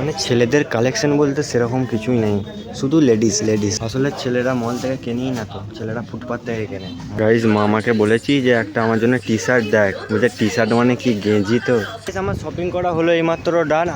মানে ছেলেদের কালেকশন বলতে সেরকম কিছুই নেই। শুধু লেডিস লেডিস আসলে ছেলেরা মল থেকে কেনেই না তো ছেলেরা ফুটপাথ থেকে কেনে। গাইজ মামাকে বলেছি যে একটা আমার জন্য টি শার্ট দেখ। বুঝে টি শার্ট মানে কি গেঞ্জি তো? আমার শপিং করা হলো এইমাত্র done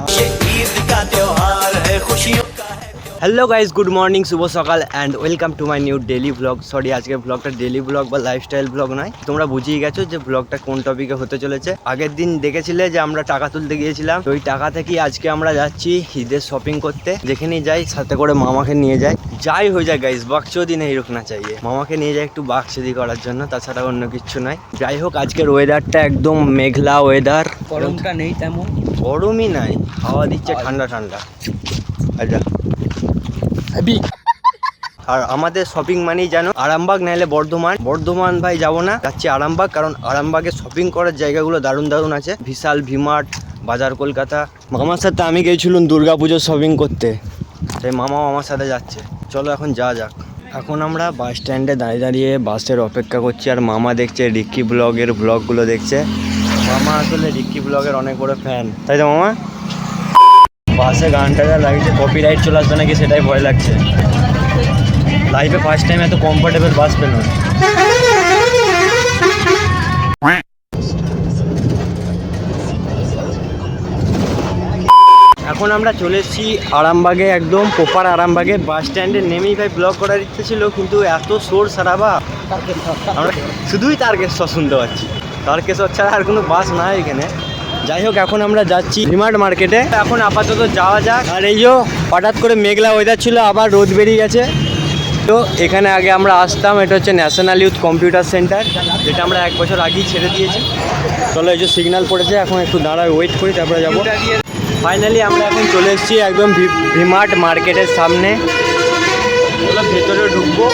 hello guys good morning শুভ সকাল and welcome to my new daily vlog sorry আজকে ব্লগটা ডেলি ব্লগ বা লাইফস্টাইল ব্লগ নয়। তোমরা বুঝিয়ে গেছো যে ব্লগটা কোন টপিকে হতে চলেছে। আগের দিন দেখেছিলে যে আমরা টাকা তুলতে গিয়েছিলাম। তো ওই টাকা থেকেই আজকে আমরা যাচ্ছি ঈদের শপিং করতে। যেখানেই যাই সাথে করে মামাকে নিয়ে যাই। যাই হয়ে যায় গাইজ বাকচোদি নেই রুকনা চাইয়ে। মামাকে নিয়ে যাই একটু বাকচোদি করার জন্য তাছাড়া অন্য কিছু নয়। যাই হোক আজকের ওয়েদারটা একদম মেঘলা ওয়েদার গরমটা নেই তেমন। গরমই নাই হাওয়া দিচ্ছে ঠান্ডা ঠান্ডা। আচ্ছা। আর আমাদের শপিং মানেই জানো আরামবাগ নাইলে বর্ধমান। বর্ধমান ভাই যাব না যাচ্ছি আরামবাগ কারণ আরামবাগে শপিং করার জায়গাগুলো দারুণ দারুণ আছে। বিশাল ভিমার্ট বাজার কলকাতা। মামার সাথে আমি গেছিলাম দুর্গা পুজোর শপিং করতে। তাই মামাও আমার সাথে যাচ্ছে। চলো এখন যা যাক। এখন আমরা বাস স্ট্যান্ডে দাঁড়িয়ে দাঁড়িয়ে বাসের অপেক্ষা করছি আর মামা দেখছে রিক্কি ব্লগের ব্লগগুলো দেখছে। মামা আসলে রিক্কি ব্লগের অনেক বড় ফ্যান তাই তো মামা? বাসে গানটা যা লাগছে কপিরাইট চলে আসবে নাকি সেটাই ভয় লাগছে। লাইফে ফার্স্ট টাইম এত কমফোর্টেবল বাস পেলাম এখন আমরা চলে এসেছি আরামবাগে, একদম প্রপার আরামবাগে। বাস স্ট্যান্ডে নেমেই ভাই ব্লগ করার ইচ্ছে ছিল, কিন্তু এত সোর সারাবা আমরা শুধুই তারকেশ্বর শুনতে পাচ্ছি। তারকেশ্বর ছাড়া আর কোনো বাস নাই এখানে। যাই হোক, এখন আমরা যাচ্ছি ডিমার্ট মার্কেটে এখন আপাতত যাওয়া যাক। আর এই যে হঠাৎ করে মেঘলা ওয়েদার ছিল, আবার রোদ বেরিয়ে গেছে। তো এখানে আগে আমরা আসতাম, এটা হচ্ছে ন্যাশনাল ইউথ কম্পিউটার সেন্টার যেটা আমরা এক বছর আগেই ছেড়ে দিয়েছি। চলো এই যে সিগন্যাল পড়েছে, এখন একটু দাঁড়ায় ওয়েট করি, তারপরে যাব। ফাইনালি আমরা এখন চলে এসেছি একদম ভিমার্ট মার্কেটের সামনে। ভেতরে ঢুকবো,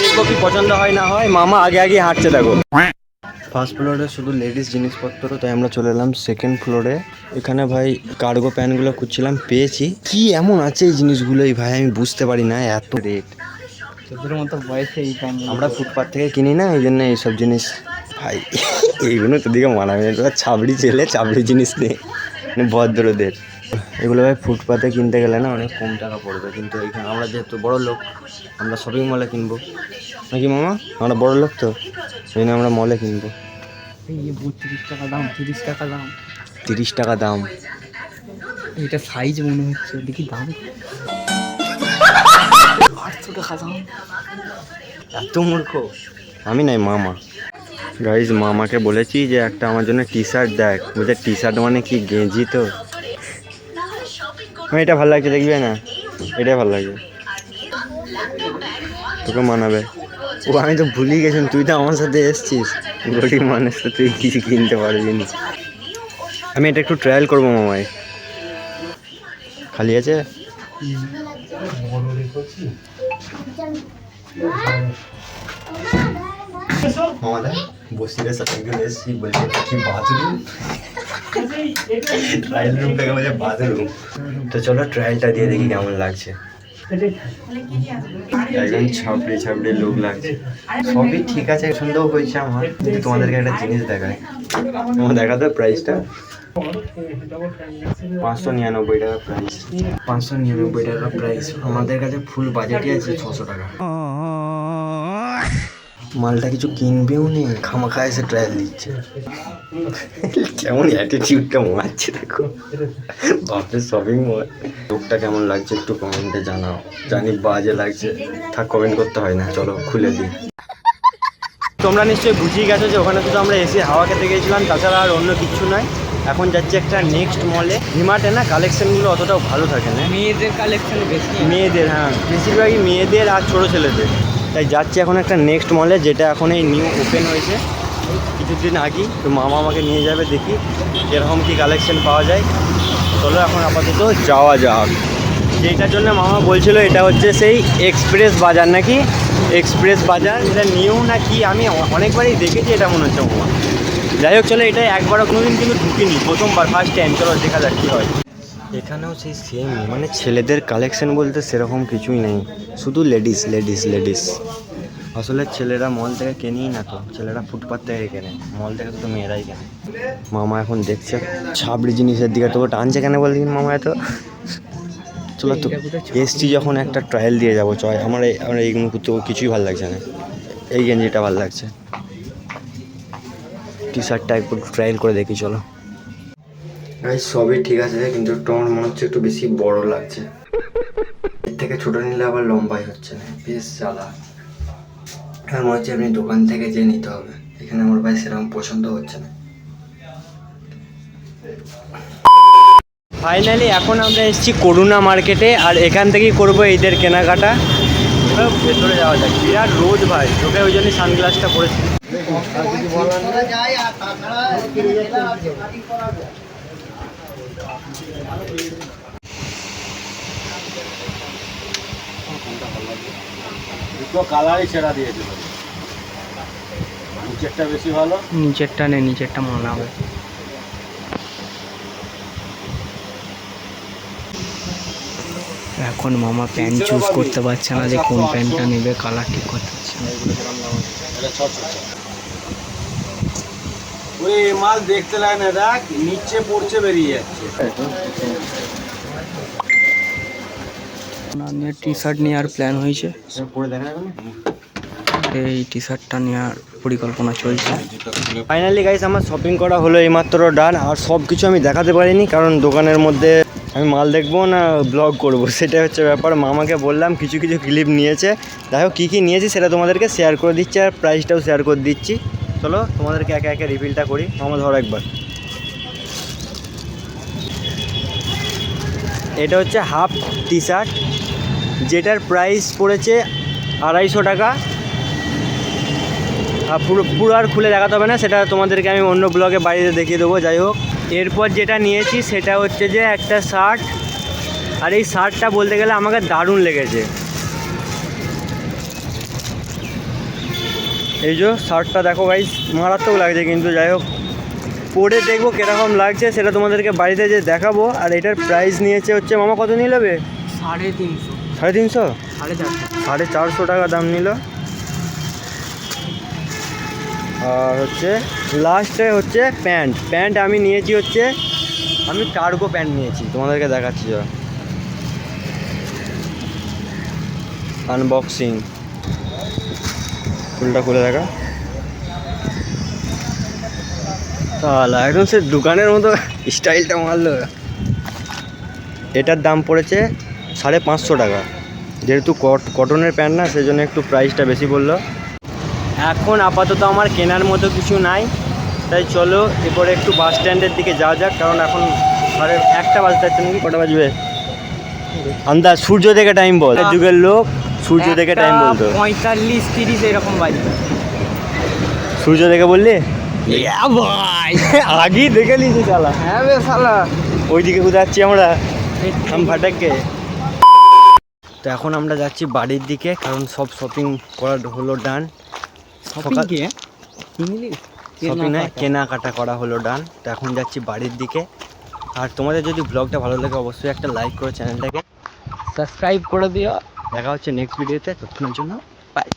দেখব কি পছন্দ হয় না হয়। মামা আগে আগে হাঁটছে, দেখো। ফার্স্ট ফ্লোরে শুধু লেডিস জিনিসপত্র তাই আমরা চলে এলাম সেকেন্ড ফ্লোরে এখানে ভাই কার্গো প্যান্টগুলো খুঁজছিলাম পেয়েছি। কি এমন আছে এই জিনিসগুলোই ভাই? আমি বুঝতে পারি না এত রেট তোদের মতো বয়সে এই প্যান্ট আমরা ফুটপাথ থেকে কিনি না এই জন্য এইসব জিনিস। ভাই এইগুলো তো দিকে মানাবে ছাবড়ি ছেলে ছাবড়ি জিনিস নেই মানে ভদ্রদের। এগুলো ভাই ফুটপাতে কিনতে গেলে না অনেক কম টাকা পড়বে কিন্তু এইখানে আমরা যেহেতু বড় লোক আমরা শপিং মলে কিনবো। নাকি মামা? আমরা বড় লোক তো সেই জন্য আমরা মলে কিনবো। এই বত্রিশ টাকা দাম তিরিশ টাকা দাম। তিরিশ টাকা দাম। এটা সাইজ মনে হচ্ছে দেখি দাম। আটশো টাকা দাম। এত মূর্খ। আমি নাই মামা। গাইজ মামাকে বলেছি যে একটা আমার জন্য টি শার্ট দেখ। বুঝে টি শার্ট মানে কি গেঞ্জি তো? আমার এটা ভালো লাগছে দেখবে না? এটাই ভালো লাগছে তোকে মানাবে। ও আমি তো ভুলেই গেছিলাম তুই তো আমার সাথে এসছিস। গরিব মানুষ তো তুই কিছু কিনতে পারবি না। আমি এটা একটু ট্রায়াল করব মামায় খালি আছে? আমাদের বসিরের সাথে একজন এসেছি বলছে কি বাথরুম ট্রায়াল রুমটাকে বলছে বাথরুম তো চলো ট্রায়ালটা দিয়ে দেখি কেমন লাগছে। একজন ছাপড়ে ছাপড়ে লোক লাগছে। সবই ঠিক আছে সুন্দর হয়েছে আমার, কিন্তু তোমাদেরকে একটা জিনিস দেখায় তোমার দেখাতে প্রাইসটা পাঁচশো নিরানব্বই টাকা প্রাইস পাঁচশো নিরানব্বই টাকা প্রাইস আমাদের কাছে ফুল বাজেটই আছে ছশো টাকা। মালটা কিছু কিনবেও নি খামাখা এসে ট্রায়াল দিচ্ছে। কেমন অ্যাটিটিউডটা মারছে দেখো। বাপের শপিং মল লোকটা কেমন লাগছে একটু কমেন্টে জানাও। জানি বাজে লাগছে। থাক কমেন্ট করতে হয় না। চলো খুলে দিই। তোমরা নিশ্চয়ই বুঝিয়ে গেছো যে ওখানে শুধু আমরা এসে হাওয়া খেতে গেছিলাম তাছাড়া আর অন্য কিছু নয়। এখন যাচ্ছি একটা নেক্সট মলে ভিমার্টে না কালেকশনগুলো অতটাও ভালো থাকে না। মেয়েদের কালেকশন বেশি। মেয়েদের হ্যাঁ। বেশিরভাগই মেয়েদের আর ছোটো ছেলেদের। তাই যাচ্ছি এখন একটা নেক্সট মলে যেটা এখন এই নিউ ওপেন হয়েছে। কিছুদিন আগেই তো মামা আমাকে নিয়ে যাবে দেখি এরকম কি কালেকশন পাওয়া যায়। চলো এখন আপাতত যাওয়া যাক। যেটার জন্য মামা বলছিল এটা হচ্ছে সেই এক্সপ্রেস বাজার নাকি? এক্সপ্রেস বাজার, এটা নিউ না কি? আমি অনেকবারই দেখেছি এটা মনে হচ্ছে মামা। যাই হোক, চলো এটা একবারও কোনোদিন কিন্তু ঢুকিনি। প্রথমবার ফার্স্ট টাইম চলো দেখা যাক কী হয়। এখানেও সেই সেম মানে ছেলেদের কালেকশন বলতে সেরকম কিছুই নেই। শুধু লেডিস লেডিস লেডিস আসলে ছেলেরা মল থেকে কেনেই না তো, ছেলেরা ফুটপাথ থেকে কেনে। মল থেকে তো মেয়েরাই কেনে। মামা এখন দেখছে ছাবড়ি জিনিসের দিকে তোকে টানছে কেন বল দিন মামা এত? চলো তো, এসছি যখন একটা ট্রায়াল দিয়ে যাব চয় আমার এই- আমার এইগুলো তো কিছুই ভালো লাগছে না। এই গেঞ্জিটা ভালো লাগছে। টি শার্টটা একটু ট্রায়াল করে দেখি, চলো। সবই ঠিক আছে কিন্তু তোমার মনে হচ্ছে একটু বেশি বড় লাগছে। এর থেকে ছোট নিলে আবার লম্বাই হচ্ছে না। বেশ জ্বালা। আর মনে হচ্ছে আপনি দোকান থেকে যে নিতে হবে। এখানে আমার ভাই সেরকম পছন্দ হচ্ছে না। ফাইনালি এখন আমরা এসেছি করুণা মার্কেটে আর এখান থেকেই করব এদের কেনাকাটা। ভেতরে যাওয়া যাক। বিরাট রোদ ভাই। তোকে ওই জন্যই সানগ্লাসটা পরেছি। দুটো কালারই সেরা দিয়েছে। নিচেরটা বেশি ভালো। নিচেরটা নে নিচেরটা মানাবে এখন মামা প্যান্ট চুজ করতে পারছে না যে কোন প্যান্টটা নেবে কালার ঠিক করতে পারছে না। ওই মাল দেখতে লাগে না দেখ নিচে পড়ছে বেরিয়ে যাচ্ছে। নিয়ে টি শার্ট নেওয়ার প্ল্যান হয়েছে। পরে দেখা যাবে এই টি শার্টটা নেওয়ার পরিকল্পনা চলছে। ফাইনালি গাইস আমার শপিং করা হলো এইমাত্র ডান আর সব কিছু আমি দেখাতে পারিনি কারণ দোকানের মধ্যে আমি মাল দেখব না ব্লগ করব। সেটাই হচ্ছে ব্যাপার। মামাকে বললাম কিছু কিছু ক্লিপ নিয়েছে। দেখো কী কী নিয়েছি সেটা তোমাদেরকে শেয়ার করে দিচ্ছি আর প্রাইসটাও শেয়ার করে দিচ্ছি। চলো, তোমাদেরকে একে একে রিভিলটা করি। মামা, ধরো একবার। এটা হচ্ছে হাফ টি শার্ট যেটার প্রাইস পড়েছে আড়াইশো টাকা। আর পুরো পুরো আর খুলে দেখাতে হবে না, সেটা তোমাদেরকে আমি অন্য ব্লগে বাড়িতে দেখিয়ে দেবো, যাই হোক। এরপর যেটা নিয়েছি, সেটা হচ্ছে যে একটা শার্ট আর এই শার্টটা বলতে গেলে আমাকে দারুণ লেগেছে। এই যে শার্টটা দেখো গাইস মারাত্মক লাগছে কিন্তু যাই হোক। পরে দেখব কীরকম লাগছে সেটা তোমাদেরকে বাড়িতে যে দেখাবো। আর এটার প্রাইস নিয়েছে হচ্ছে মামা কত নিয়ে নেবে? সাড়ে তিনশো। সাড়ে তিনশো? সাড়ে চারশো। সাড়ে চারশো টাকা দাম নিল। আর হচ্ছে লাস্টে হচ্ছে প্যান্ট। প্যান্ট আমি নিয়েছি হচ্ছে আমি কার্গো প্যান্ট নিয়েছি তোমাদেরকে দেখাচ্ছি আনবক্সিং ফুলটা খুলে দেখা। তাহলে একদম সে দোকানের মতো স্টাইলটা মারলো এটার দাম পড়েছে সাড়ে পাঁচশো টাকা। যেহেতু কট কটনের প্যান্ট না সেই জন্য একটু প্রাইসটা বেশি বলল এখন আপাতত আমার কেনার মতো কিছু নাই। তাই চলো এরপরে একটু বাস স্ট্যান্ডের দিকে যাওয়া যাক কারণ এখন সাড়ে একটা বাজতে যাচ্ছে নাকি? কটা বাজবে? আন্দাজ সূর্য থেকে টাইম বল। যুগের লোক। সূর্য দেখে টাইম বলতো। পঁয়তাল্লিশ তিরিশ এরকম বাজবে সূর্য দেখে বললি? ভাই আগেই দেখে নিয়েছি চালা হ্যাঁ বে শালা। ওইদিকে কোথায় যাচ্ছি আমরা? আম ফাটাককে। তো এখন আমরা যাচ্ছি বাড়ির দিকে কারণ সব শপিং করা হলো ডান শপিং কি? ইংলিশ শপিং কেনাকাটা। করা হলো ডান তো এখন যাচ্ছি বাড়ির দিকে। আর তোমাদের যদি ব্লগটা ভালো লাগে অবশ্যই একটা লাইক করো চ্যানেলটাকে সাবস্ক্রাইব করে দিও। দেখা হচ্ছে নেক্সট ভিডিওতে ততক্ষণের জন্য বাই